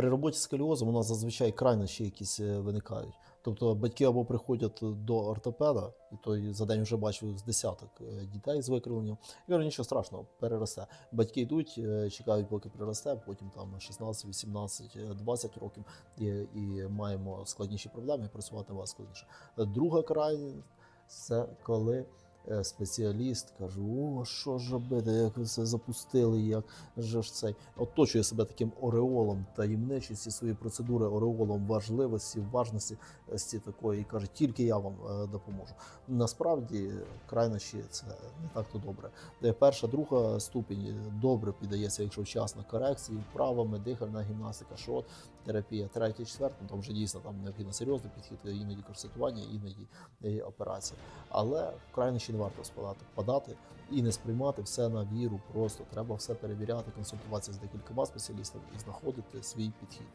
При роботі з сколіозом у нас зазвичай крайнощі якісь е, виникають. Тобто батьки або приходять до ортопеда, і той за день вже бачив з десяток е, дітей з викривленням. Я говорю, нічого страшного, переросте. Батьки йдуть, е, чекають, поки приросте, потім там 16, 18, е, 20 років і, і маємо складніші проблеми, і працювати вас складніше. Е, Друга крайність це коли е, спеціаліст каже: о, що ж робити, як ви це запустили, як же ж цей оточує себе таким ореолом таємничості свої процедури, ореолом важливості, важності з такої і каже, тільки я вам е, допоможу. Насправді крайнощі це не так то добре. Перша, друга ступінь е, добре піддається, якщо вчасно корекції, вправами, дихальна гімнастика, шот, терапія, третя, четверта, ну, там вже дійсно там необхідно серйозний підхід, іноді корсетування, іноді е, операція. Але в крайнощі не варто спадати, падати і не сприймати все на віру. Просто треба все перевіряти, консультуватися з декількома спеціалістами і знаходити свій підхід.